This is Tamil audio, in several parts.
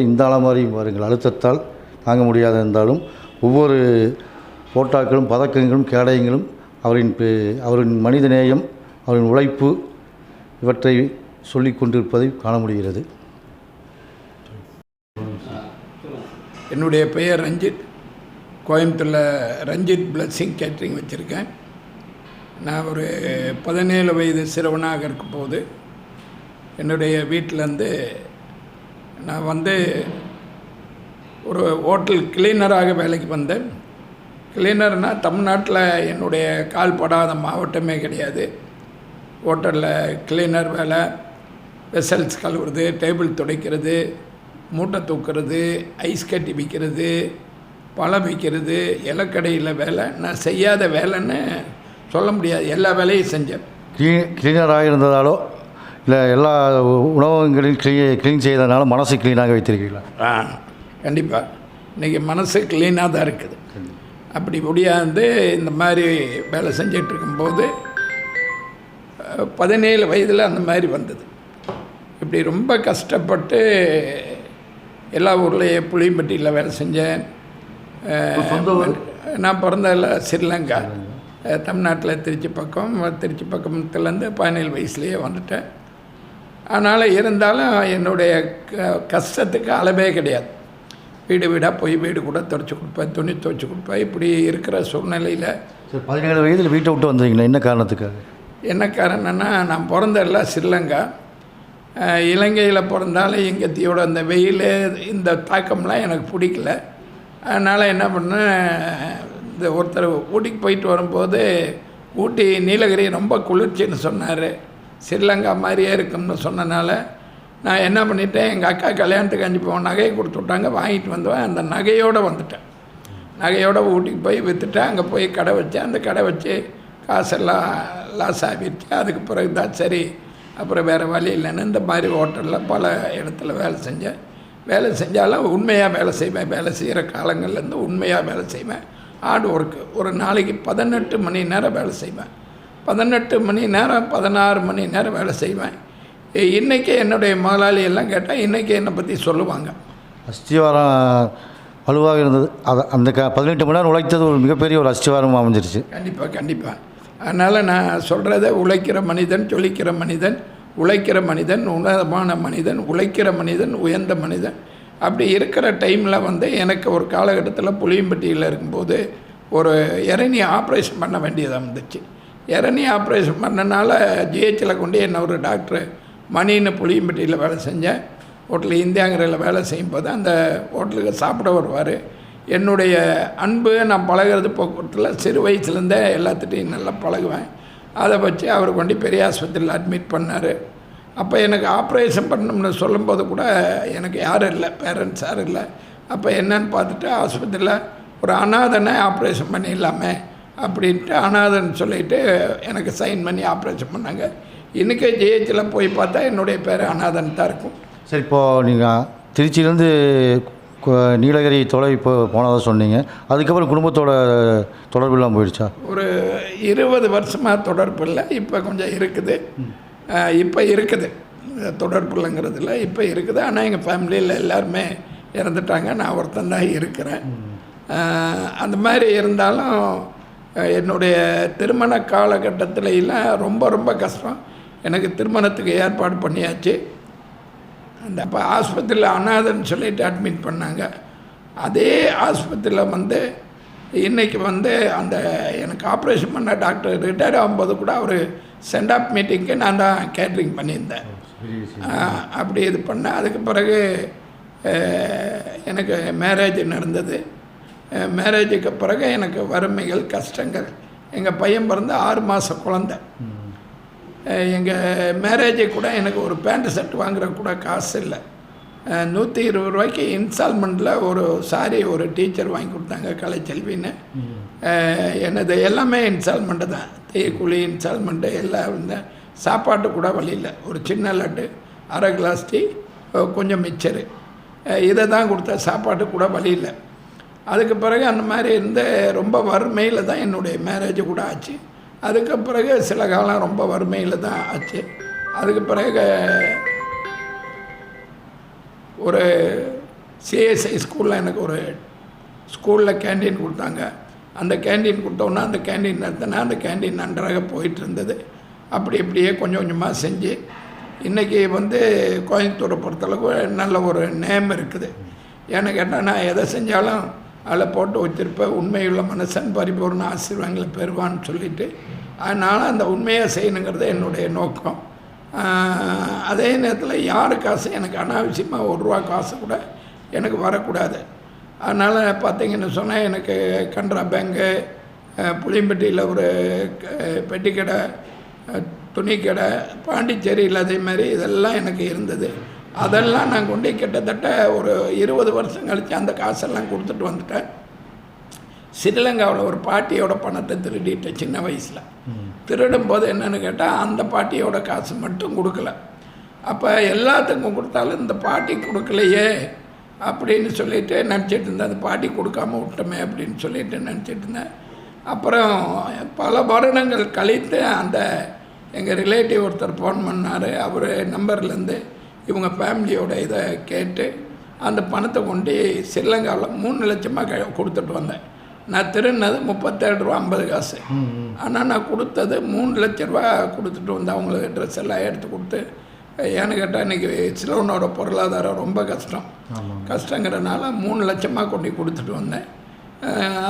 இந்த அலமாரியும் பாருங்கள் அழுத்தத்தால் தாங்க முடியாத இருந்தாலும் ஒவ்வொரு போட்டாக்களும் பதக்கங்களும் கேடயங்களும் அவரின் அவரின் அவரின் மனிதநேயம் அவரின் உழைப்பு இவற்றை சொல்லி கொண்டிருப்பதை காண முடிகிறது. என்னுடைய பெயர் ரஞ்சித். கோயம்புத்தூரில் ரஞ்சித் பிளஸ்ஸிங் கேட்ரிங் வச்சுருக்கேன். நான் ஒரு பதினேழு வயது சிறுவனாக இருக்கும்போது என்னுடைய வீட்டிலேருந்து நான் வந்து ஒரு ஹோட்டல் கிளீனராக வேலைக்கு வந்தேன். கிளீனர்னால் தமிழ்நாட்டில் என்னுடைய கால் படாத மாவட்டமே கிடையாது. ஹோட்டலில் கிளீனர் வேலை வெசல்ஸ் கழுவுறது டேபிள் துடைக்கிறது மூட்டை தூக்குறது ஐஸ் கட்டி விற்கிறது பழம் விற்கிறது இலக்கடையில் வேலை. நான் செய்யாத வேலைன்னு சொல்ல முடியாது. எல்லா வேலையும் செஞ்சேன். கிளீனராக இருந்ததாலோ இல்லை எல்லா உணவகங்களையும் க்ளீ க்ளீன் செய்ததுனால மனசை க்ளீனாக வைத்திருக்கீங்களா ஆ. கண்டிப்பாக இன்றைக்கி மனசு க்ளீனாக தான் இருக்குது. அப்படி முடியாது இந்த மாதிரி வேலை செஞ்சிட்டு இருக்கும்போது பதினேழு வயதில் அந்த மாதிரி வந்தது. இப்படி ரொம்ப கஷ்டப்பட்டு எல்லா ஊர்லேயும் புளியம்பட்டியில் வேலை செஞ்சேன். நான் பிறந்ததில் ஸ்ரீலங்கா. தமிழ்நாட்டில் திருச்சி பக்கம் திருச்சி பக்கத்துலேருந்து பதினேழு வயசுலேயே வந்துட்டேன். அதனால் இருந்தாலும் என்னுடைய க கஷ்டத்துக்கு அளவே கிடையாது. வீடு வீடாக போய் வீடு கூட துடைச்சி கொடுப்பேன் துணி துவைச்சி கொடுப்பேன். இப்படி இருக்கிற சூழ்நிலையில் சரி பதினேழு வயதில் வீட்டை விட்டு வந்தீங்களா என்ன காரணத்துக்காக? என்ன காரணம்னா நான் பிறந்தெல்லாம் ஸ்ரீலங்கா. அஹ், இலங்கையில் பிறந்தாலும் எங்கத்தியோட அந்த வெயில் இந்த தாக்கம்லாம் எனக்கு பிடிக்கல. அதனால் என்ன பண்ணேன் இந்த ஒருத்தர் ஊட்டிக்கு போயிட்டு வரும்போது ஊட்டி நீலகிரி ரொம்ப குளிர்ச்சின்னு சொன்னார். ஸ்ரீலங்கா மாதிரியே இருக்கும்னு சொன்னனால நான் என்ன பண்ணிட்டேன் எங்கள் அக்கா கல்யாணத்துக்கு அஞ்சு போன நகையை கொடுத்து விட்டாங்க வாங்கிட்டு வந்தவன் அந்த நகையோடு வந்துட்டேன். நகையோட ஊட்டிக்கு போய் விற்றுட்டேன் அங்கே போய் கடை வச்சேன். அந்த கடை வச்சு காசெல்லாம் லாஸ் ஆகிடுச்சு. அதுக்கு பிறகு தான் சரி அப்புறம் வேறு வழி இல்லைன்னு இந்த மாதிரி ஹோட்டலில் பல இடத்துல வேலை செஞ்சேன். வேலை செஞ்சாலும் உண்மையாக வேலை செய்வேன். வேலை செய்கிற காலங்கள்லேருந்து உண்மையாக வேலை செய்வேன். ஹார்ட் ஒர்க்கு ஒரு நாளைக்கு பதினெட்டு மணி நேரம் வேலை செய்வேன். பதினெட்டு மணி நேரம் பதினாறு மணி நேரம் வேலை செய்வேன். இ- இன்னைக்கு என்னுடைய முதலாளி எல்லாம் கேட்டால் இன்றைக்கி என்னை பற்றி சொல்லுவாங்க. அஸ்திவாரம் வலுவாக இருந்தது. அது அந்த க பதினெட்டு மணி நேரம் உழைத்தது ஒரு மிகப்பெரிய ஒரு அஸ்திவாரம் அமைஞ்சிருச்சு. கண்டிப்பாக கண்டிப்பாக அதனால் நான் சொல்கிறத உழைக்கிற மனிதன் ஜொலிக்கிற மனிதன் உழைக்கிற மனிதன் உன்னதமான மனிதன் உழைக்கிற மனிதன் உயர்ந்த மனிதன். அப்படி இருக்கிற டைமில் வந்து எனக்கு ஒரு காலகட்டத்தில் புளியம்பட்டியில் இருக்கும்போது ஒரு இரணி ஆப்ரேஷன் பண்ண வேண்டியதாக இருந்துச்சு இரணி ஆப்ரேஷன் பண்ணனால ஜிஹெச்சில் கொண்டு என்ன ஒரு டாக்டர் மணின்னு புளியம்பட்டியில் வேலை செஞ்சேன். ஹோட்டல் இந்தியாங்கிறையில் வேலை செய்யும்போது அந்த ஹோட்டலுக்கு சாப்பிட வருவார். என்னுடைய அன்பு நான் பழகிறது போக்குவரத்தில் சிறு வயசுலேருந்தே எல்லாத்துட்டையும் நல்லா பழகுவேன். அதை வச்சு அவர் கொண்டு பெரிய ஆஸ்பத்திரியில் அட்மிட் பண்ணார். அப்போ எனக்கு ஆப்ரேஷன் பண்ணணும்னு சொல்லும்போது கூட எனக்கு யாரும் இல்லை பேரண்ட்ஸ் யாரும் இல்லை. அப்போ என்னன்னு பார்த்துட்டு ஆஸ்பத்திரியில் ஒரு அனாதனை ஆப்ரேஷன் பண்ணிடலாமே. அப்படின்ட்டு அனாதன் சொல்லிட்டு எனக்கு சைன் பண்ணி ஆப்ரேஷன் பண்ணாங்க. இன்றைக்கி ஜிஹெச்சில் போய் பார்த்தா என்னுடைய பேர் அனாதன் தான் இருக்கும். சரி இப்போது நீங்கள் திருச்சியிலேருந்து நீலகிரி தொலை இப்போ போனதாக சொன்னீங்க. அதுக்கப்புறம் குடும்பத்தோட தொடர்பு இல்லாமல் போயிடுச்சா? ஒரு இருபது வருஷமாக தொடர்பு இல்லை இப்போ கொஞ்சம் இருக்குது. இப்போ இருக்குது. தொடர்பு இல்லைங்கிறதுல இப்போ இருக்குது. ஆனால் எங்கள் ஃபேமிலியில் எல்லாருமே இறந்துட்டாங்க. நான் ஒருத்தன் தான் இருக்கிறேன். அந்த மாதிரி இருந்தாலும் என்னுடைய திருமண காலகட்டத்தில் எல்லாம் ரொம்ப ரொம்ப கஷ்டம். எனக்கு திருமணத்துக்கு ஏற்பாடு பண்ணியாச்சு. அந்த அப்போ ஆஸ்பத்திரியில் அனாதன்னு சொல்லிட்டு அட்மிட் பண்ணாங்க. அதே ஆஸ்பத்திரியில் வந்து இன்றைக்கி வந்து அந்த எனக்கு ஆப்ரேஷன் பண்ண டாக்டர் ரிட்டையர்ட் ஆகும்போது கூட அவர் சென்ட் ஆஃப் மீட்டிங்க்கு நான் தான் கேட்ரிங் பண்ணியிருந்தேன். அப்படி இது பண்ணேன் அதுக்கு பிறகு எனக்கு மேரேஜ் நடந்தது. மேரேஜுக்கு பிறகு எனக்கு வறுமைகள் கஷ்டங்கள். எங்கள் பையன் பிறந்து ஆறு மாத குழந்தை. எங்கள் மேரேஜை கூட எனக்கு ஒரு பேண்ட் ஷர்ட் வாங்குற கூட காசு இல்லை. நூற்றி இருபது ரூபாய்க்கு இன்ஸ்டால்மெண்ட்டில் ஒரு சாரி ஒரு டீச்சர் வாங்கி கொடுத்தாங்க கலைச்செல்வின்னு எனது எல்லாமே இன்ஸ்டால்மெண்ட்டு தான். தேய்க்குழி இன்ஸ்டால்மெண்ட்டு எல்லாம் இருந்தேன் சாப்பாட்டு கூட வழி இல்லை. ஒரு சின்ன லட்டு அரை கிளாஸ் டீ கொஞ்சம் மிச்சரு. இதை தான் கொடுத்த சாப்பாட்டு கூட வழி இல்லை. அதுக்கு பிறகு அந்த மாதிரி இருந்த ரொம்ப வறுமையில் தான் என்னுடைய மேரேஜ் கூட ஆச்சு. அதுக்கு பிறகு சில காலம் ரொம்ப வறுமையில் தான் ஆச்சு. அதுக்கு பிறகு ஒரு சிஎஸ்ஐ ஸ்கூலில் எனக்கு ஒரு ஸ்கூலில் கேண்டீன் கொடுத்தாங்க. அந்த கேண்டீன் கொடுத்தோன்னா அந்த கேண்டீன் நடத்தினா அந்த கேண்டீன் நன்றாக போயிட்டு இருந்தது அப்படி இப்படியே கொஞ்சம் கொஞ்சமாக செஞ்சு இன்றைக்கி வந்து கோயம்புத்தூரை பொறுத்தளவுக்கு நல்ல ஒரு நேம் இருக்குது. ஏன்னு கேட்டால் நான் எதை செஞ்சாலும் அதில் போட்டு வச்சிருப்பேன் உண்மையுள்ள மனுஷன் பரிபூர்ண ஆசீர்வாதங்களை பெறுவான்னு சொல்லிட்டு அதனால் அந்த உண்மையை செய்யணுங்கிறது என்னுடைய நோக்கம். அதே நேரத்தில் யாரு காசு? எனக்கு அனாவசியமாக ஒரு ரூபா காசு கூட எனக்கு வரக்கூடாது. அதனால் பார்த்தீங்கன்னு சொன்னால் எனக்கு கனரா பேங்கு புளியம்பட்டியில் ஒரு க- பெட்டி கடை துணி கடை பாண்டிச்சேரியில் அதே மாதிரி இதெல்லாம் எனக்கு இருந்தது. அதெல்லாம் நான் கொண்டு கிட்டத்தட்ட ஒரு இருபது வருஷம் கழித்து அந்த காசெல்லாம் கொடுத்துட்டு வந்துட்டேன். ஸ்ரீலங்காவில் ஒரு பாட்டியோட பணத்தை திருடிட்டேன் சின்ன வயசில். திருடும் போது என்னன்னு கேட்டால் அந்த பாட்டியோட காசு மட்டும் கொடுக்கல. அப்போ எல்லாத்துக்கும் கொடுத்தாலும் இந்த பாட்டி கொடுக்கலையே அப்படின்னு சொல்லிட்டு நினச்சிட்டு இருந்தேன். அந்த பாட்டி கொடுக்காம விட்டோமே அப்படின்னு சொல்லிட்டு நினச்சிட்டு இருந்தேன். அப்புறம் பல வருடங்கள் கழித்து அந்த எங்கள் ரிலேட்டிவ் ஒருத்தர் ஃபோன் பண்ணார். அவர் நம்பர்லேருந்து இவங்க ஃபேமிலியோட இதை கேட்டு அந்த பணத்தை கொண்டு ஸ்ரீலங்காவில் மூணு லட்சமாக க கொடுத்துட்டு வந்தேன். நான் திருநது முப்பத்தேழு ரூபா ஐம்பது காசு. ஆனால் நான் கொடுத்தது மூணு லட்ச ரூபா கொடுத்துட்டு வந்து அவங்களுக்கு ட்ரெஸ் எல்லாம் எடுத்து கொடுத்து ஏன்னு கேட்டால் இன்றைக்கி சிலோனோட பொருளாதாரம் ரொம்ப கஷ்டம். கஷ்டங்கிறனால மூணு லட்சமாக கொண்டு கொடுத்துட்டு வந்தேன்.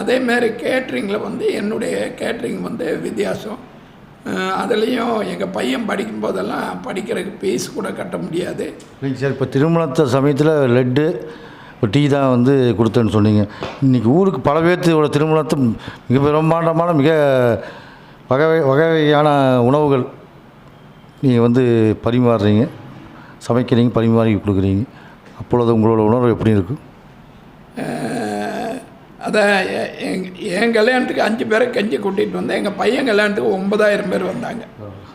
அதேமாரி கேட்ரிங்கில் வந்து என்னுடைய கேட்ரிங் வந்து வித்தியாசம். அதுலேயும் எங்கள் பையன் படிக்கும்போதெல்லாம் படிக்கிறதுக்கு ஃபீஸ் கூட கட்ட முடியாது. இல்லைங்க சார் இப்போ திருமணத்த சமயத்தில் லட்டு டீ தான் வந்து கொடுத்தேன்னு சொன்னீங்க. இன்றைக்கி ஊருக்கு பல பேர்த்தோட திருமணத்தை மிக பிரம்மாண்டமான மிக வகை வகை வகையான உணவுகள் நீங்கள் வந்து பரிமாறுறீங்க. சமைக்கிறீங்க பரிமாறி கொடுக்குறீங்க. அப்பொழுது உங்களோட உணர்வு எப்படி இருக்கும்? அதை அதான் எ- எங் என் கல்யாணத்துக்கு அஞ்சு பேரை கஞ்சி கூட்டிகிட்டு வந்தேன். எங்கள் பையன் கல்யாணத்துக்கு ஒன்பதாயிரம் பேர் வந்தாங்க.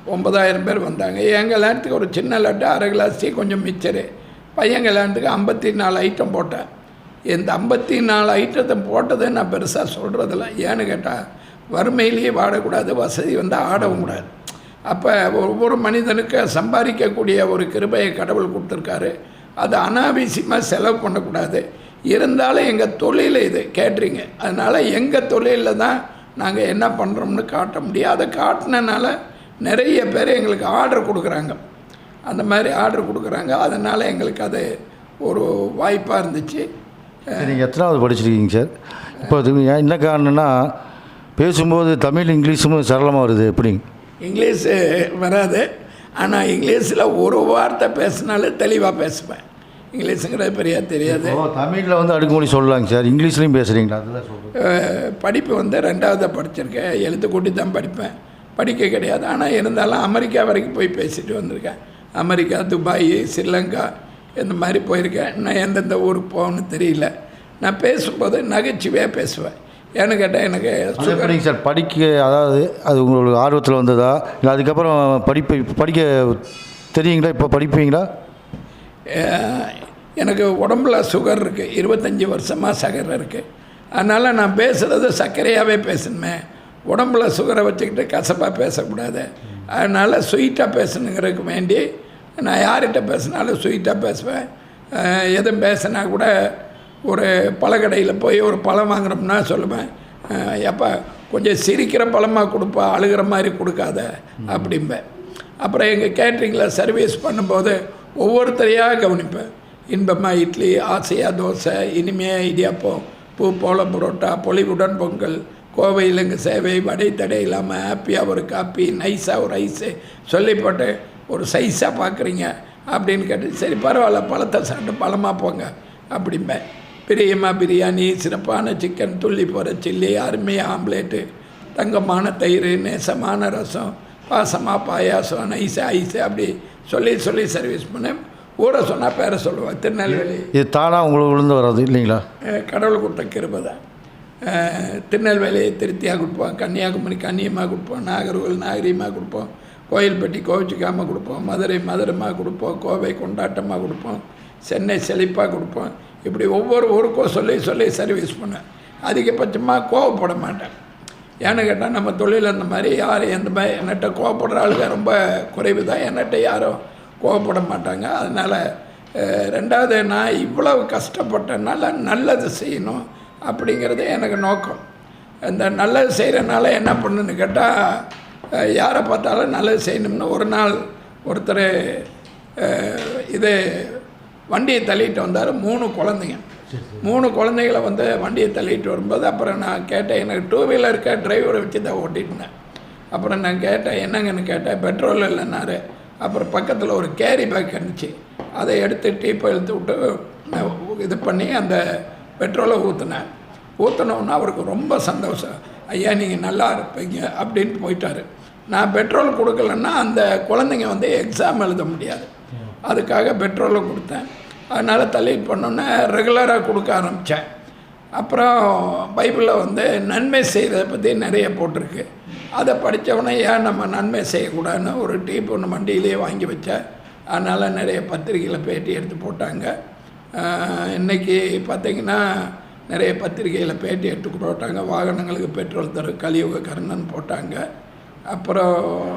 ஒன்பதாயிரம் பேர் வந்தாங்க. என் கல்யாணத்துக்கு ஒரு சின்ன லட்டு அரை கிளாஸ் டீ கொஞ்சம் மிச்சரு. பையன் கல்யாணத்துக்கு ஐம்பத்தி நாலு ஐட்டம் போட்டேன். இந்த ஐம்பத்தி நாலு ஐட்டத்தை போட்டதை நான் பெருசாக சொல்கிறதில்ல ஏன்னு கேட்டால் வறுமையிலேயே வாடக்கூடாது வசதி வந்தால் ஆடவும் கூடாது. அப்போ ஒவ்வொரு மனிதனுக்கு சம்பாதிக்கக்கூடிய ஒரு கிருபையை கடவுள் கொடுத்துருக்காரு. அது அனாவசியமாக செலவு பண்ணக்கூடாது. இருந்தாலும் எங்கள் தொழில் இது கேட்ரிங்க அதனால் எங்கள் தொழிலில் தான் நாங்கள் என்ன பண்ணுறோம்னு காட்ட முடியும். அதை காட்டினனால நிறைய பேர் எங்களுக்கு ஆர்டர் கொடுக்குறாங்க. அந்த மாதிரி ஆர்டர் கொடுக்குறாங்க. அதனால் எங்களுக்கு அது ஒரு வாய்ப்பாக இருந்துச்சு. நீங்கள் எத்தனாவது படிச்சிருக்கீங்க சார்? இப்போ என்ன காரணம்னா பேசும்போது தமிழ் இங்கிலீஷும் சரளமாக வருது எப்படிங்க இங்கிலீஷு வராது. ஆனால் இங்கிலீஷில் ஒரு வார்த்தை பேசினாலே தெளிவாக பேசுவேன். இங்கிலீஷுங்கிறது பெரிய தெரியாது. தமிழில் வந்து அடுக்குமொழி சொல்லலாங்க சார். இங்கிலீஷ்லேயும் பேசுகிறீங்களா அதெல்லாம் சொல்கிறேன் படிப்பு வந்து ரெண்டாவது படிச்சிருக்கேன். எழுத்து கூட்டி தான் படிப்பேன். படிக்க கிடையாது. ஆனால் இருந்தாலும் அமெரிக்கா வரைக்கும் போய் பேசிட்டு வந்திருக்கேன். அமெரிக்கா துபாய் ஸ்ரீலங்கா இந்த மாதிரி போயிருக்கேன். நான் எந்தெந்த ஊருக்கு போகணும்னு தெரியல. நான் பேசும்போது நகைச்சுவையாக பேசுவேன். ஏன்னு கேட்டால் எனக்கு அது சுகர் எப்படிங்க சார்? படிக்க அதாவது அது உங்களுக்கு ஆர்வத்தில் வந்ததா? இல்லை அதுக்கப்புறம் படிப்பு படிக்க தெரியுங்களா? இப்போ படிப்பீங்களா? எனக்கு உடம்புல சுகர் இருக்குது இருபத்தஞ்சி வருஷமாக சக்கரை இருக்குது அதனால் நான் பேசுகிறது சர்க்கரையாகவே பேசணுமே. உடம்புல சுகரை வச்சுக்கிட்டு கசப்பாக பேசக்கூடாது. அதனால் ஸ்வீட்டாக பேசணுங்கிறதுக்கு வேண்டி நான் யார்கிட்ட பேசினாலும் ஸ்வீட்டாக பேசுவேன். எதுவும் பேசினா கூட ஒரு பழக்கடையில் போய் ஒரு பழம் வாங்குறோம்னா சொல்லுவேன். எப்போ கொஞ்சம் சிரிக்கிற பழமாக கொடுப்பா அழுகிற மாதிரி கொடுக்காத. அப்படிம்பேன். அப்புறம் எங்கள் கேட்ரிங்கில் சர்வீஸ் பண்ணும்போது ஒவ்வொருத்தரையாக கவனிப்பேன். இன்பமாக இட்லி ஆசையாக தோசை இனிமையாக இடியாப்பம் பூ போல புரோட்டா பொலிவுடன் பொங்கல் கோவையிலங்க சேவை வடை தடை இல்லாமல் ஹாப்பியாக ஒரு காப்பி நைஸாக ஒரு ஐஸு சொல்லி போட்டு ஒரு சைஸாக பார்க்குறீங்க அப்படின்னு கேட்டு சரி பரவாயில்ல பழத்தை சாப்பிட்டு பழமாக போங்க அப்படிம்பேன். பிரியமாக பிரியாணி சிறப்பான சிக்கன் துள்ளி போகிற சில்லி அருமையாக ஆம்லேட்டு தங்கமான தயிர் நேசமான ரசம் பாசமாக பாயாசம் நைஸு ஐஸு அப்படி சொல்லி சொல்லி சர்வீஸ் பண்ணேன். ஊரை சொன்னால் பேரை சொல்லுவேன் திருநெல்வேலி. இது தானாக உங்களுக்கு விழுந்து வர்றது இல்லைங்களா? கடவுள் கொடுத்த கிருபை தான். அஹ் திருநெல்வேலி திருத்தியாக கொடுப்போம் கன்னியாகுமரி கன்னியமாக கொடுப்போம் நாகர்கோவில் நாகரீகமாக கொடுப்போம் கோயில்பட்டி கோவிச்சிக்காமல் கொடுப்போம் மதுரை மதுரமாக கொடுப்போம் கோவை கொண்டாட்டமாக கொடுப்போம் சென்னை செழிப்பாக கொடுப்போம். இப்படி ஒவ்வொரு ஊருக்கும் சொல்லி சொல்லி சர்வீஸ் பண்ணேன். அதிகபட்சமாக கோவப்பட மாட்டேன். ஏன்னு கேட்டால் நம்ம தொழில் அந்த மாதிரி யார் எந்த மாதிரி என்கிட்ட கோவப்படுற ஆளுங்க ரொம்ப குறைவு தான் என்கிட்ட யாரும் கோவப்பட மாட்டாங்க. அதனால் ரெண்டாவது நான் இவ்வளவு கஷ்டப்பட்டனால நல்லது செய்யணும் அப்படிங்கிறது எனக்கு நோக்கம். இந்த நல்லது செய்கிறனால என்ன பண்ணுன்னு கேட்டால் யாரை பார்த்தாலும் நல்லது செய்யணும்னு ஒரு நாள் ஒருத்தர் இது வண்டியை தள்ளிட்டு வந்தார். மூணு குழந்தைங்க. மூணு குழந்தைகளை வந்து வண்டியை தள்ளிட்டு வரும்போது அப்புறம் நான் கேட்டேன் எனக்கு டூ வீலருக்கு டிரைவரை வச்சு தான் ஓட்டிட்டு இருந்தேன் அப்புறம் நான் கேட்டேன் என்னங்கன்னு கேட்டேன் பெட்ரோல் இல்லைன்னாரு. அப்புறம் பக்கத்தில் ஒரு கேரி பேக் இருந்துச்சு. அதை எடுத்து டீப்பை இழுத்து விட்டு இது பண்ணி அந்த பெட்ரோலை ஊற்றினேன் ஊற்றினோன்னா அவருக்கு ரொம்ப சந்தோஷம். ஐயா நீங்கள் நல்லா இருப்பீங்க அப்படின்னு போயிட்டாரு. நான் பெட்ரோல் கொடுக்கலன்னா அந்த குழந்தைங்க வந்து எக்ஸாம் எழுத முடியாது. அதுக்காக பெட்ரோலை கொடுத்தேன். அதனால் தள்ளிட்டு பண்ணோன்னே ரெகுலராக கொடுக்க ஆரம்பித்தேன் அப்புறம் பைபிளில் வந்து நன்மை செய்கிறத பற்றி நிறைய போட்டிருக்கு. அதை படித்தவொடனே ஏன் நம்ம நன்மை செய்யக்கூடாதுன்னு ஒரு டீப் ஒன்று வண்டியிலேயே வாங்கி வச்சேன். அதனால் நிறைய பத்திரிகையில் பேட்டி எடுத்து போட்டாங்க. ஆஹ் இன்னைக்கு பார்த்தீங்கன்னா நிறைய பத்திரிகையில் பேட்டி எடுத்து போட்டாங்க. வாகனங்களுக்கு பெட்ரோல் தர கலியுக கர்ணன் போட்டாங்க. அப்புறம்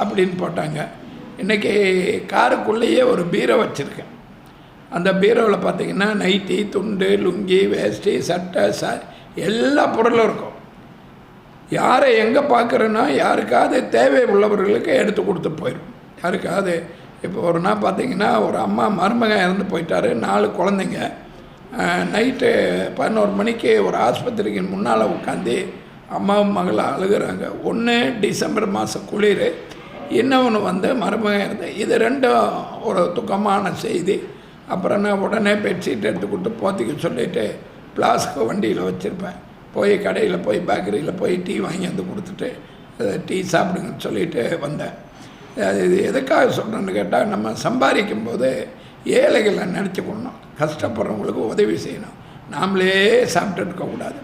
அப்படின்னு போட்டாங்க. இன்றைக்கி காருக்குள்ளேயே ஒரு பீரோ வச்சுருக்கேன். அந்த பீரோவில் பார்த்தீங்கன்னா நைட்டி துண்டு லுங்கி வேஷ்டி சட்டை ச எல்லா பொருளும் இருக்கும். யாரை எங்கே பார்க்குறேன்னா யாருக்காவது தேவை உள்ளவர்களுக்கு எடுத்து கொடுத்து போயிடும். யாருக்காவது இப்போ ஒரு நாள் பார்த்தீங்கன்னா ஒரு அம்மா மருமகன் இறந்து போயிட்டாரு நாலு குழந்தைங்க. நைட்டு பதினோரு மணிக்கு ஒரு ஆஸ்பத்திரிக்கு முன்னால் உட்காந்து அம்மாவும் மகளும் அழுகுறாங்க. ஒன்று டிசம்பர் மாதம் குளிர் இன்னொன்று வந்து மருமகன் இருந்து இது ரெண்டும் ஒரு துக்கமான செய்தி. அப்புறம் நான் உடனே பெட்ஷீட் எடுத்து கொடுத்து போத்திக்க சொல்லிவிட்டு பிளாஸ்க் வண்டியில் வச்சுருப்பேன். போய் கடையில் போய் பேக்கரியில் போய் டீ வாங்கி வந்து கொடுத்துட்டு டீ சாப்பிடுங்கன்னு சொல்லிட்டு வந்தேன். அது இது எதுக்காக சொல்கிறேன்னு கேட்டால் நம்ம சம்பாதிக்கும் போது ஏழைகளை நினச்சிக்கணும். கஷ்டப்படுறவங்களுக்கு உதவி செய்யணும். நாமளே சாப்பிட்டு இருக்கக்கூடாது.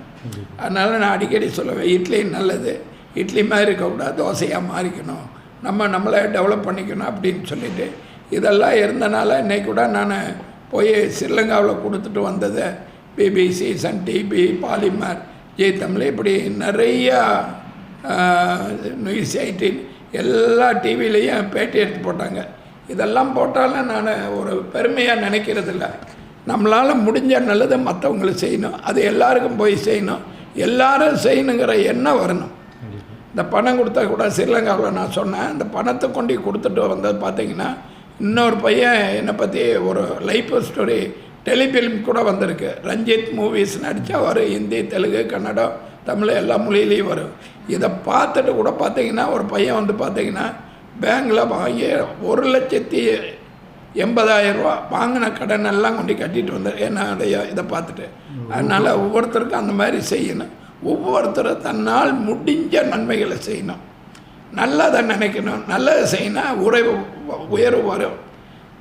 அதனால் நான் அடிக்கடி சொல்லுவேன் இட்லி நல்லது. இட்லி மாதிரி இருக்கக்கூடாது. தோசையாக மாறிக்கணும். நம்ம நம்மளை டெவலப் பண்ணிக்கணும் அப்படின்னு சொல்லிட்டு. இதெல்லாம் இருந்தனால இன்னைக்கு கூட நான் போய் ஸ்ரீலங்காவில் கொடுத்துட்டு வந்ததை. BBC Sun TV Polimer J Tamil இப்படி நிறையா நியூஸ் எயிட்டின் எல்லா டிவிலையும் பேட்டி எடுத்து போட்டாங்க. இதெல்லாம் போட்டாலும் நான் ஒரு பெருமையாக நினைக்கிறதில்ல. நம்மளால் முடிஞ்ச நல்லதை மற்றவங்களுக்கு செய்யணும். அது எல்லாருக்கும் போய் செய்யணும். எல்லாரும் செய்யணுங்கிற எண்ணம் வரணும். இந்த பணம் கொடுத்தா கூட ஸ்ரீலங்காவில் நான் சொன்னேன். இந்த பணத்தை கொண்டு கொடுத்துட்டு வந்தது பார்த்தீங்கன்னா இன்னொரு பையன் என்னை பற்றி ஒரு லைஃப் ஸ்டோரி டெலிஃபிலிம் கூட வந்திருக்கு. ரஞ்சித் மூவிஸ் நடித்தா வரும். ஹிந்தி தெலுங்கு கன்னடம் தமிழ் எல்லா மொழியிலையும் வரும். இதை பார்த்துட்டு கூட பார்த்தீங்கன்னா ஒரு பையன் வந்து பார்த்தீங்கன்னா பேங்கில் வாங்கி ஒரு லட்சத்தி எண்பதாயிரம் ரூபா வாங்கின கடன் எல்லாம் கொண்டு கட்டிட்டு வந்தார் என்னுடைய இதை பார்த்துட்டு. அதனால் ஒவ்வொருத்தருக்கும் அந்த மாதிரி செய்யணும். ஒவ்வொருத்தரும் தன்னால் முடிஞ்ச நன்மைகளை செய்யணும். நல்லதை நினைக்கணும். நல்லதை செய்யணும் உறவு உயர்வு வரும்.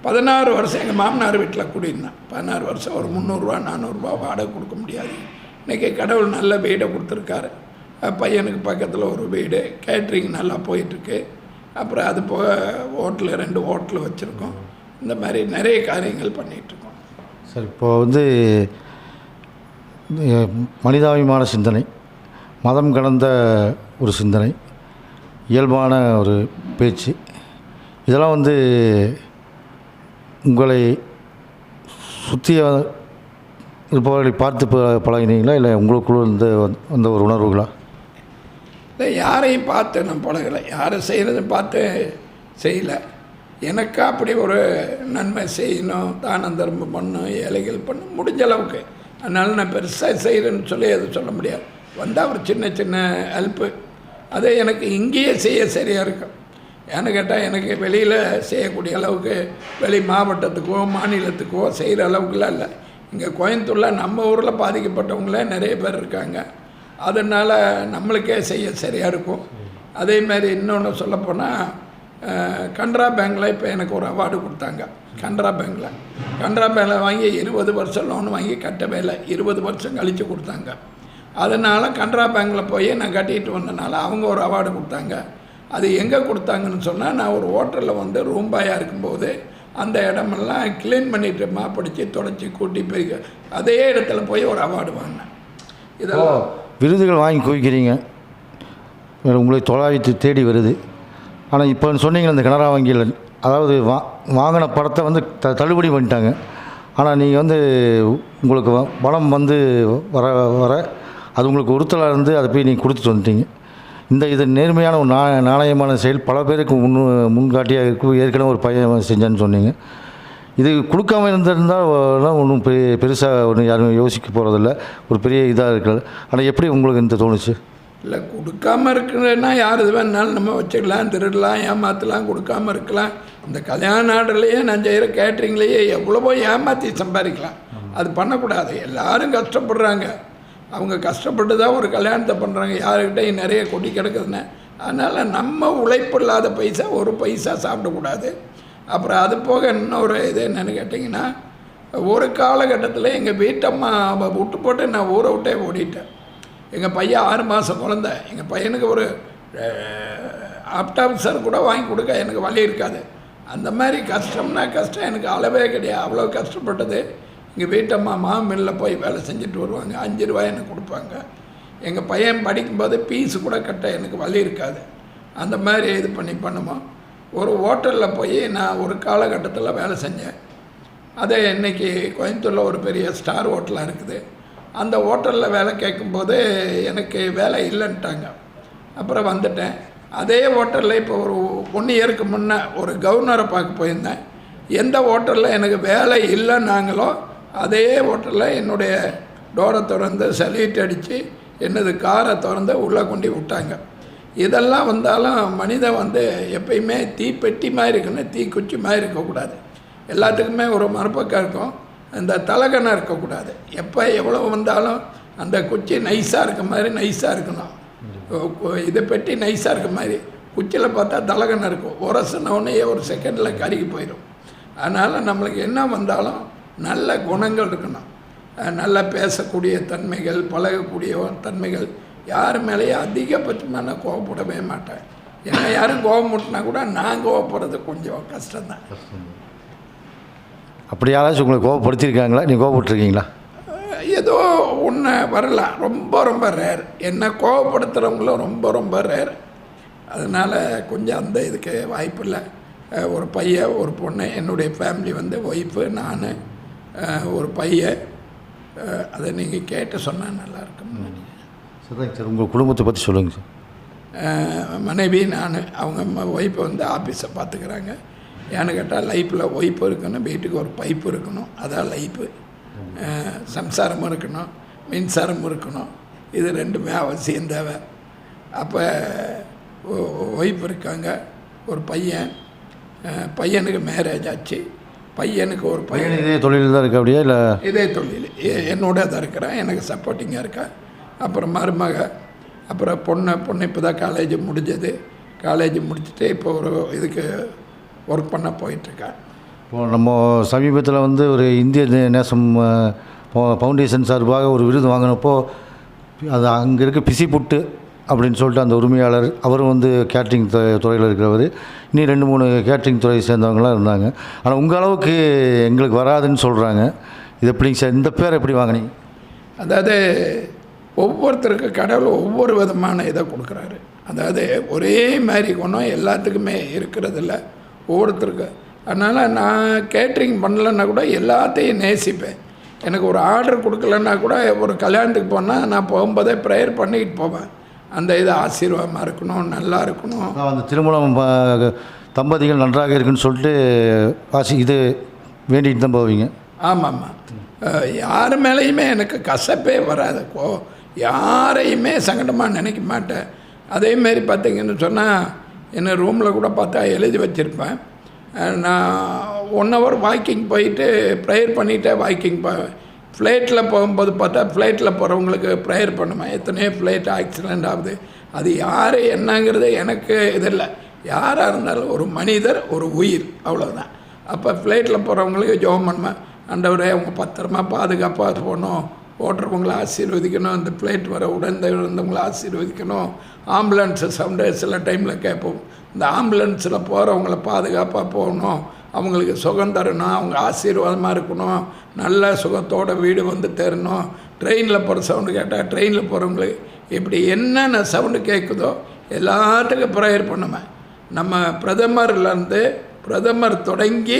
பதினாறு வருஷம் எங்கள் மாமனார் வீட்டில் குடியிருந்தேன். பதினாறு வருஷம் ஒரு முந்நூறுரூவா நானூறுரூவா வாடகை கொடுக்க முடியாது. இன்றைக்கி கடவுள் நல்ல வீடை கொடுத்துருக்காரு. பையனுக்கு பக்கத்தில் ஒரு வீடு. கேட்ரிங் நல்லா போயிட்டுருக்கு. அப்புறம் அது போக ஹோட்டலு ரெண்டு ஹோட்டலு வச்சுருக்கோம். இந்த மாதிரி நிறைய காரியங்கள் பண்ணிகிட்ருக்கோம் சார் இப்போ வந்து மனிதாபிமான சிந்தனை மதம் கடந்த ஒரு சிந்தனை இயல்பான ஒரு பேச்சு இதெல்லாம் வந்து உங்களை சுற்றி இருப்பவர்களை பார்த்து பழகினீங்களா? இல்லை உங்களுக்குள்ள இருந்த வந்த- வந்த ஒரு உணர்வுகளா? இல்லை யாரையும் பார்த்து நான் பழகலை. யாரும் செய்கிறத பார்த்து செய்யலை. எனக்கு அப்படி ஒரு நன்மை செய்யணும் தானம் தர்மம் பண்ணும் ஏழைகள் பண்ணும் முடிஞ்ச அளவுக்கு. அதனால் நான் பெருசாக செய்கிறேன்னு சொல்லி எதுவும் சொல்ல முடியாது. வந்தால் ஒரு சின்ன சின்ன ஹெல்ப்பு அதே எனக்கு இங்கேயே செய்ய சரியாக இருக்கும். ஏன்னு கேட்டால் எனக்கு வெளியில் செய்யக்கூடிய அளவுக்கு வெளி மாவட்டத்துக்கோ மாநிலத்துக்கோ செய்கிற அளவுக்குலாம் இல்லை. இங்கே கோயம்புத்தூரில் நம்ம ஊரில் பாதிக்கப்பட்டவங்களே நிறைய பேர் இருக்காங்க. அதனால் நம்மளுக்கே செய்ய சரியாக இருக்கும். அதே மாதிரி இன்னொன்று சொல்லப்போனால் கனரா பேங்க்கில் இப்போ எனக்கு ஒரு அவார்டு கொடுத்தாங்க. கனரா பேங்க்கில் கனரா பேங்கில் வாங்கி இருபது வருஷம் லோன் வாங்கி கட்டவே இல்லை. இருபது வருஷம் கழித்து கொடுத்தாங்க. அதனால் கனரா பேங்க்கில் போய் நான் கட்டிட்டு வந்தனால அவங்க ஒரு அவார்டு கொடுத்தாங்க. அது எங்கே கொடுத்தாங்கன்னு சொன்னால் நான் ஒரு ஹோட்டலில் வந்து ரூம் பாயாக இருக்கும்போது அந்த இடமெல்லாம் க்ளீன் பண்ணிட்டு மாப்பிடிச்சு தொடச்சி கூட்டி போய் அதே இடத்துல போய் ஒரு அவார்டு வாங்கினேன். இதெல்லாம் விருதுகள் வாங்கி குவிக்கிறீங்க. உங்களுக்கு உங்களை தொள்ளாயிரத்து தேடி வருது. ஆனால் இப்போ சொன்னீங்க இந்த கனரா வங்கியில். அதாவது வா வாங்கின படத்தை வந்து த தள்ளுபடி பண்ணிட்டாங்க. ஆனால் நீங்கள் வந்து உங்களுக்கு வ- பணம் வந்து வர வர அது உங்களுக்கு உறுத்தலாக இருந்து அதை போய் நீங்கள் கொடுத்துட்டு வந்துட்டீங்க. இந்த இது நேர்மையான ஒரு நா நாணயமான செயல். பல பேருக்கு முன் முன்காட்டியாக இருக்கும் ஏற்கனவே ஒரு பையன் செஞ்சேன்னு சொன்னீங்க. இது கொடுக்காம இருந்திருந்தால் ஒன்றும் பெரிய பெருசாக ஒன்றும் யாரும் யோசிக்க போகிறதில்ல ஒரு பெரிய இதாக இருக்காது ஆனால் எப்படி உங்களுக்கு இந்த தோணுச்சு? இல்லை கொடுக்காம இருக்குன்னா யார் இது வேணாலும் நம்ம வச்சுக்கலாம் திருடலாம் ஏமாற்றலாம் கொடுக்காம இருக்கலாம். இந்த கல்யாண ஆர்டர்லேயே நான் செய்கிற கேட்ரிங்லேயே எவ்வளவோ ஏமாற்றி சம்பாதிக்கலாம். அது பண்ணக்கூடாது. எல்லாரும் கஷ்டப்படுறாங்க. அவங்க கஷ்டப்பட்டு தான் ஒரு கல்யாணத்தை பண்ணுறாங்க யாருக்கிட்டையும் நிறைய கொட்டி கிடக்குதுன்னு. அதனால் நம்ம உழைப்பு இல்லாத பைசா ஒரு பைசா சாப்பிடக்கூடாது. அப்புறம் அது போக இன்னொரு இது என்னென்னு கேட்டிங்கன்னா ஒரு காலகட்டத்தில் எங்கள் வீட்டம்மா அவ விட்டு போட்டு நான் ஊரை விட்டே ஓடிட்டேன். எங்கள் பையன் ஆறு மாதம் குழந்த. எங்கள் பையனுக்கு ஒரு ஆப்டாப்சர் கூட வாங்கி கொடுக்க எனக்கு வழி இருக்காது. அந்த மாதிரி கஷ்டம்னா கஷ்டம். எனக்கு அளவே கிடையாது. அவ்வளோ கஷ்டப்பட்டது. எங்கள் வீட்டம்மா மில்லில் போய் வேலை செஞ்சுட்டு வருவாங்க. அஞ்சு ரூபாய் எனக்கு கொடுப்பாங்க. எங்கள் பையன் படிக்கும்போது ஃபீஸு கூட கட்ட எனக்கு வழி இருக்காது. அந்த மாதிரி இது பண்ணி பண்ணுவோம் ஒரு ஹோட்டலில் போய் நான் ஒரு காலகட்டத்தில் வேலை செஞ்சேன். அதே இன்னைக்கு கோயம்புத்தூரில் ஒரு பெரிய ஸ்டார் ஹோட்டலாக இருக்குது. அந்த ஹோட்டலில் வேலை கேட்கும்போது எனக்கு வேலை இல்லைன்ட்டாங்க. அப்புறம் வந்துட்டேன். அதே ஹோட்டலில் இப்போ ஒரு ஒன் இயருக்கு முன்னே ஒரு கவர்னரை பார்க்க போயிருந்தேன். எந்த ஹோட்டலில் எனக்கு வேலை இல்லைன்னாங்களோ அதே ஹோட்டலில் என்னுடைய டோரை திறந்து சல்யூட் அடித்து என்னது காரை திறந்து உள்ளே கொண்டு விட்டாங்க. இதெல்லாம் வந்தாலும் மனிதன் வந்து எப்பயுமே தீப்பெட்டி மாதிரி இருக்கணும் தீக்குச்சி மாதிரி இருக்கக்கூடாது. எல்லாத்துக்குமே ஒரு மறுபக்கம் இருக்கும். இந்த தலகணம் இருக்கக்கூடாது. எப்போ எவ்வளோ வந்தாலும் அந்த குச்சி நைஸாக இருக்க மாதிரி நைஸாக இருக்கணும். இதை பெட்டி நைஸாக இருக்க மாதிரி. குச்சியில் பார்த்தா தலகணம் இருக்கும். உரசினவுடனே ஒரு செகண்டில் கருகி போயிடும் அதனால் நம்மளுக்கு என்ன வந்தாலும் நல்ல குணங்கள் இருக்கணும். நல்லா பேசக்கூடிய தன்மைகள் பழகக்கூடிய தன்மைகள் யார் மேலேயும் அதிகபட்சமாக கோவப்படவே மாட்டேன் என்ன யாரும் கோவம் முட்டினா கூட நான் கோவப்படுறது கொஞ்சம் கஷ்டம்தான். அப்படி யாராச்சும் உங்களை கோவப்படுத்தியிருக்காங்களா? நீங்கள் கோவப்பட்டிருக்கீங்களா? ஏதோ ஒன்று வரலாம் ரொம்ப ரொம்ப ரேர் என்ன கோவப்படுத்துகிறவங்களும் ரொம்ப ரொம்ப ரேர் அதனால் கொஞ்சம் அந்த இதுக்கு வாய்ப்பு இல்லை. ஒரு பையன் ஒரு பொண்ணு என்னுடைய ஃபேமிலி வந்து ஒய்ஃபு நான் ஒரு பையன். அதை நீங்கள் கேட்டு சொன்னால் நல்லாயிருக்கும் சரிங்க சார். உங்கள் குடும்பத்தை பற்றி சொல்லுங்கள் சார். மனைவி நான் அவங்க ஒய்ஃபை வந்து ஆஃபீஸை பார்த்துக்கிறாங்க ஏன்னு கேட்டால் லைஃப்பில் ஒய்ஃப் இருக்கணும் வீட்டுக்கு ஒரு பைப்பு இருக்கணும் அதான் லைஃபு சம்சாரமும் இருக்கணும் மின்சாரமும் இருக்கணும். இது ரெண்டுமே அவசியம் தேவை. அப்போ ஒய்ஃப் இருக்காங்க ஒரு பையன் பையனுக்கு மேரேஜ் ஆச்சு. பையனுக்கு ஒரு பையன். இதே தொழில் தான் இருக்க அப்படியா இல்லை? இதே தொழில். என்னோட தான் இருக்கிறேன் எனக்கு சப்போர்ட்டிங்காக இருக்கா. அப்புறம் மருமக அப்புறம் பொண்ணு பொண்ணு இப்போ தான் காலேஜ் முடிஞ்சது. காலேஜ் முடிச்சுட்டு இப்போ ஒரு இதுக்கு ஒர்க் பண்ண போயிட்டுருக்கேன் இப்போ நம்ம சமீபத்தில் வந்து ஒரு இந்திய நேசம் ஃபவுண்டேஷன் சார்பாக ஒரு விருது வாங்கினப்போ அது அங்கே இருக்க பிசி புட்டு அப்படின்னு சொல்லிட்டு அந்த உரிமையாளர் அவரும் வந்து கேட்ரிங் துறையில் இருக்கிறவர். இன்னும் ரெண்டு மூணு கேட்ரிங் துறையை சேர்ந்தவங்களாம் இருந்தாங்க. ஆனால் உங்கள் அளவுக்கு எங்களுக்கு வராதுன்னு சொல்கிறாங்க இது எப்படிங்க சார்? இந்த பேர் எப்படி வாங்கினீங்க? அதாவது ஒவ்வொருத்தருக்கு கடவுள் ஒவ்வொரு விதமான இதை கொடுக்குறாரு. அதாவது ஒரே மாதிரி குணம் எல்லாத்துக்குமே இருக்கிறதில்ல. ஒவ்வொருத்தருக்கு அதனால் நான் கேட்ரிங் பண்ணலன்னா கூட எல்லாத்தையும் நேசிப்பேன். எனக்கு ஒரு ஆர்டர் கொடுக்கலன்னா கூட ஒரு கல்யாணத்துக்கு போனால் நான் போகும்போதே ப்ரேயர் பண்ணிக்கிட்டு போவேன். அந்த இது ஆசீர்வாதமாக இருக்கணும் நல்லா இருக்கணும். அந்த திருமணம் தம்பதிகள் நன்றாக இருக்குன்னு சொல்லிட்டு வாசி இது வேண்டிட்டு தான் போவீங்க. ஆமாம்மா. அஹ், யார் மேலேயுமே எனக்கு கசப்பே வராது. கோ யாரையுமே சங்கடமாக நினைக்க மாட்டேன். அதேமாரி பார்த்தீங்கன்னு சொன்னால் என்ன ரூமில் கூட பார்த்தா எழுதி வச்சுருப்பேன். நான் ஒன் ஹவர் வாக்கிங் போயிட்டு ப்ரேயர் பண்ணிவிட்டு வாக்கிங் போவேன் ஃப்ளைட்டில் போகும்போது பார்த்தா ஃப்ளைட்டில் போகிறவங்களுக்கு ப்ரேயர் பண்ணுவேன். எத்தனையோ ஃப்ளைட் ஆக்சிடெண்ட் ஆகுது. அது யார் என்னங்கிறது எனக்கு இது இல்லை. யாராக இருந்தாலும் ஒரு மனிதர் ஒரு உயிர் அவ்வளோதான் அப்போ ஃப்ளைட்டில் போகிறவங்களுக்கு ஜெபம் பண்ணுவேன். அண்டவரே அவங்க பத்திரமா பாதுகாப்பாக போகணும். ஓட்டுறவங்களை ஆசீர்வதிக்கணும் அந்த பிளேட் வர உடந்த இழந்தவங்களை ஆசீர்வதிக்கணும். ஆம்புலன்ஸு சவுண்டு சில டைமில் கேட்போம். இந்த ஆம்புலன்ஸில் போகிறவங்கள பாதுகாப்பாக போகணும். அவங்களுக்கு சுகம் தரணும் அவங்க ஆசீர்வாதமாக இருக்கணும். நல்ல சுகத்தோட வீடு வந்து தரணும் ட்ரெயினில் போகிற சவுண்டு கேட்டால் ட்ரெயினில் போகிறவங்களுக்கு இப்படி என்னென்ன சவுண்டு கேட்குதோ எல்லாத்துக்கும் ப்ரேயர் பண்ணுவேன் நம்ம பிரதமர்லேருந்து பிரதமர் தொடங்கி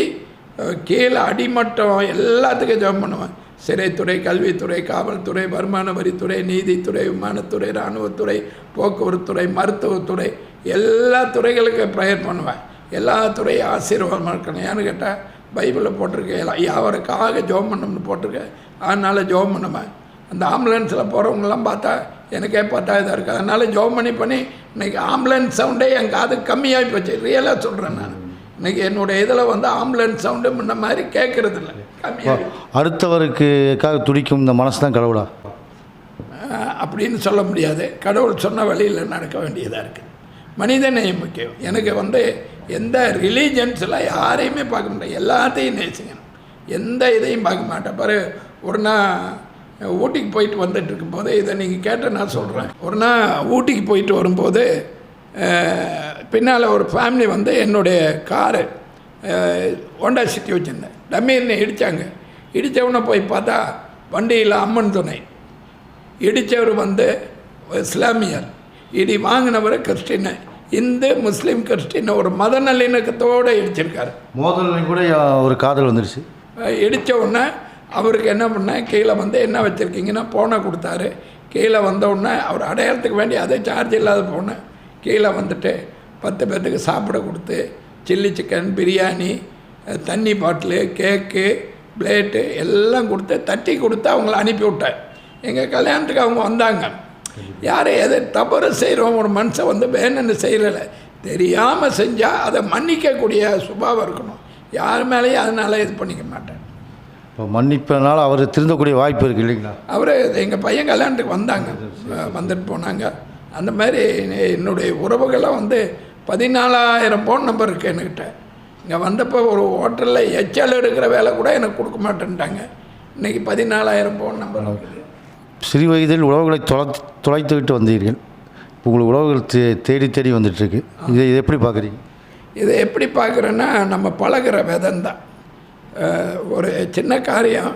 கீழே அடிமட்டம் எல்லாத்துக்கும் ஜெபம் பண்ணுவேன். சிறைத்துறை கல்வித்துறை காவல்துறை வருமான வரித்துறை நீதித்துறை விமானத்துறை இராணுவத்துறை போக்குவரத்துறை மருத்துவத்துறை எல்லா துறைகளுக்கும் ப்ரேயர் பண்ணுவேன். எல்லா துறையும் ஆசீர்வாதமாக இருக்கணும். ஏன்னு கேட்டால் பைபிளில் போட்டிருக்கேன் எல்லா யாவருக்காக ஜெபம் பண்ணணும்னு போட்டிருக்கேன் அதனால் ஜெபம் பண்ணுவேன். அந்த ஆம்புலன்ஸில் போகிறவங்களாம் பார்த்தா எனக்கே பார்த்தா இதாக இருக்குது அதனால் ஜோம் பண்ணி பண்ணி இன்றைக்கி ஆம்புலன்ஸ் சவுண்டே என் காது கம்மியாகி போச்சு. ரியலாக சொல்கிறேன் நான். இன்றைக்கி என்னுடைய இதில் வந்து ஆம்புலன்ஸ் சவுண்டு முன்ன மாதிரி கேட்குறதில்ல அடுத்தவருக்குக்காக துடிக்கும் இந்த மனசு தான் கடவுளா அப்படின்னு சொல்ல முடியாது. கடவுள் சொன்ன வழியில் நடக்க வேண்டியதாக இருக்குது மனிதநேயம் முக்கியம். எனக்கு வந்து எந்த ரிலீஜன்ஸில் யாரையுமே பார்க்க முடியாது எல்லாத்தையும் நேசிக்கணும். எந்த இதையும் பார்க்க மாட்டேன். பாரு ஒரு நாள் ஊட்டிக்கு போயிட்டு வந்துட்டு இருக்கும்போது இதை நீங்கள் கேட்ட நான் சொல்கிறேன் ஒரு நாள் ஊட்டிக்கு போயிட்டு வரும்போது பின்னால் ஒரு ஃபேமிலி வந்து என்னுடைய காரு ஹோண்டா சிட்டி வச்சுருந்தேன். டம்மீர்னு இடித்தாங்க இடித்தவொடனே போய் பார்த்தா வண்டியில் அம்மன் துணை. இடித்தவர் வந்து இஸ்லாமியர். இடி வாங்கினவர் கிறிஸ்டின் இந்து முஸ்லீம் கிறிஸ்டின் ஒரு மத நல்லிணக்கத்தோடு இடிச்சிருக்காரு. மோதல் கூட ஒரு காதல் வந்துடுச்சு இடித்த உடனே அவருக்கு என்ன பண்ணேன் கீழே வந்து என்ன வச்சுருக்கீங்கன்னா போனை கொடுத்தாரு. கீழே வந்த உடனே அவர் அடையாளத்துக்கு வேண்டி அதே சார்ஜ் இல்லாத போனேன் கீழே வந்துட்டு பத்து பேர்த்துக்கு சாப்பிட கொடுத்து சில்லி சிக்கன் பிரியாணி தண்ணி பாட்டிலு கேக்கு பிளேட்டு எல்லாம் கொடுத்து தட்டி கொடுத்து அவங்கள அனுப்பி விட்டேன் எங்கள் கல்யாணத்துக்கு அவங்க வந்தாங்க. யாரை எதை தவறு செய்கிறோம் ஒரு மனுஷன் வந்து வேணும்னு செய்யல. தெரியாமல் செஞ்சால் அதை மன்னிக்கக்கூடிய சுபாவம் இருக்கணும். யார் மேலேயும் அதனால் இது பண்ணிக்க மாட்டேன். இப்போ மன்னிப்பதனால அவர் திருந்தக்கூடிய வாய்ப்பு இருக்குது இல்லைங்களா? அவர் எங்கள் பையன் கல்யாணத்துக்கு வந்தாங்க. வந்துட்டு போனாங்க. அந்த மாதிரி என்னுடைய உறவுகள்லாம் வந்து பதினாலாயிரம் ஃபோன் நம்பர் இருக்குது என்கிட்ட. இங்கே வந்தப்போ ஒரு ஹோட்டலில் எச்எல் எடுக்கிற வேலை கூட எனக்கு கொடுக்க மாட்டேன்ட்டாங்க. இன்றைக்கி பதினாலாயிரம் ஃபோன் நம்பர் சிறு வயதில் உறவுகளை தொலை தொலைத்து விட்டு வந்தீர்கள். உங்களுக்கு உறவுகள் தே தேடி தேடி வந்துட்டுருக்கு. இதை இதை எப்படி பார்க்குறீங்க? இதை எப்படி பார்க்குறேன்னா நம்ம பழகுற விதம் தான் ஒரு சின்ன காரியம்.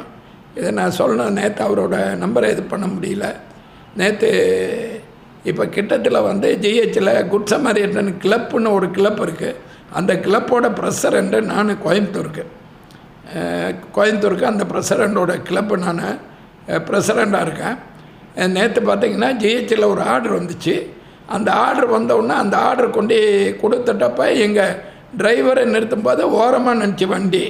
இதை நான் சொல்லணும். நேற்று அவரோட நம்பரை இது பண்ண முடியல. நேற்று இப்போ கிட்டத்தில் வந்து ஜிஹெச்சில் குட் சமாரியன் கிளப்புன்னு ஒரு கிளப் இருக்குது அந்த கிளப்போட ப்ரெசிடண்ட்டு நான் கோயம்புத்தூருக்கு. கோயம்புத்தூருக்கு அந்த பிரசிடண்டோட கிளப்பு நான் பிரசிடண்டாக இருக்கேன். நேற்று பார்த்தீங்கன்னா ஜிஹெச்சில் ஒரு ஆர்டர் வந்துச்சு. அந்த ஆர்டர் வந்தவுடனே அந்த ஆர்டர் கொண்டு கொடுத்துட்டப்ப எங்கள் டிரைவரை நிறுத்தும்போது ஓரமாக நினச்சி வண்டி.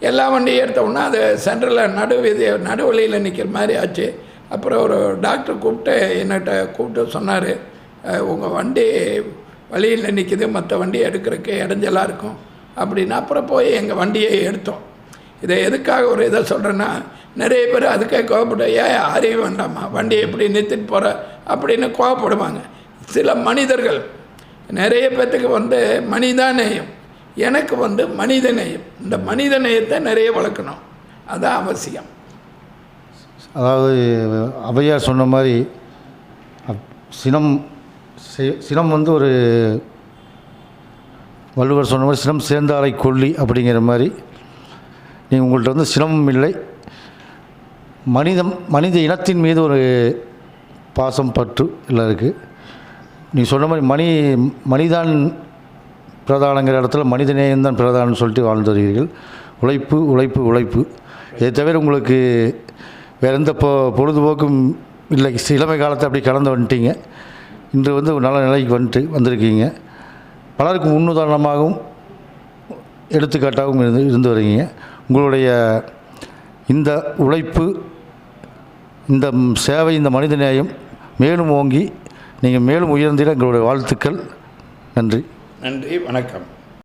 எல்லா வண்டியும் எடுத்த அது சென்டரில் நடுவீதி நடுவழியில் நிற்கிற மாதிரி ஆச்சு. அப்புறம் ஒரு டாக்டர் கூப்பிட்டு என்னட்ட கூப்பிட்டு சொன்னார். உங்கள் வண்டி வழியில் நிற்கிது மற்ற வண்டியை எடுக்கிறதுக்கு இடைஞ்சலாக இருக்கும். அப்படின்னு அப்புறம் போய் எங்கள் வண்டியை எடுத்தோம். இதை எதுக்காக ஒரு இதை சொல்கிறேன்னா நிறைய பேர் அதுக்கே கோவப்பட ஏன் அறிய வேண்டாமா வண்டியை எப்படி நிறுத்திட்டு போகிற அப்படின்னு கோவப்படுவாங்க. சில மனிதர்கள் நிறைய பேர்த்துக்கு வந்து மனிதநேயம் எனக்கு வந்து மனித நேயம். இந்த மனித நேயத்தை நிறைய வளர்க்கணும். அதுதான் அவசியம். அதாவது ஔவையார் சொன்ன மாதிரி சினம் சினம் வந்து ஒரு வள்ளுவர் சொன்ன மாதிரி சினம் சேர்ந்தாரை கொல்லி அப்படிங்கிற மாதிரி. நீங்கள் உங்கள்கிட்ட வந்து சினமும் இல்லை. மனிதம் மனித இனத்தின் மீது ஒரு பாசம் பற்று எல்லாம் இருக்குது நீங்கள் சொன்ன மாதிரி மணி மனிதான் பிரதானங்கிற இடத்துல மனிதநேயம்தான் பிரதானம்னு சொல்லிட்டு வாழ்ந்து வருகிறீர்கள். உழைப்பு உழைப்பு உழைப்பு. இதை தவிர உங்களுக்கு வேறு எந்த பொ பொழுதுபோக்கும் இல்லை. இளமை காலத்தை அப்படி கலந்து வந்துட்டீங்க. இன்று வந்து ஒரு நல்ல நிலைக்கு வந்துட்டு வந்திருக்கீங்க. பலருக்கு முன்னுதாரணமாகவும் எடுத்துக்காட்டாகவும் இருந்து இருந்து வரீங்க. உங்களுடைய இந்த உழைப்பு இந்த சேவை இந்த மனிதநேயம் மேலும் ஓங்கி நீங்கள் மேலும் உயர்ந்திட எங்களுடைய வாழ்த்துக்கள். நன்றி. நன்றி வணக்கம்.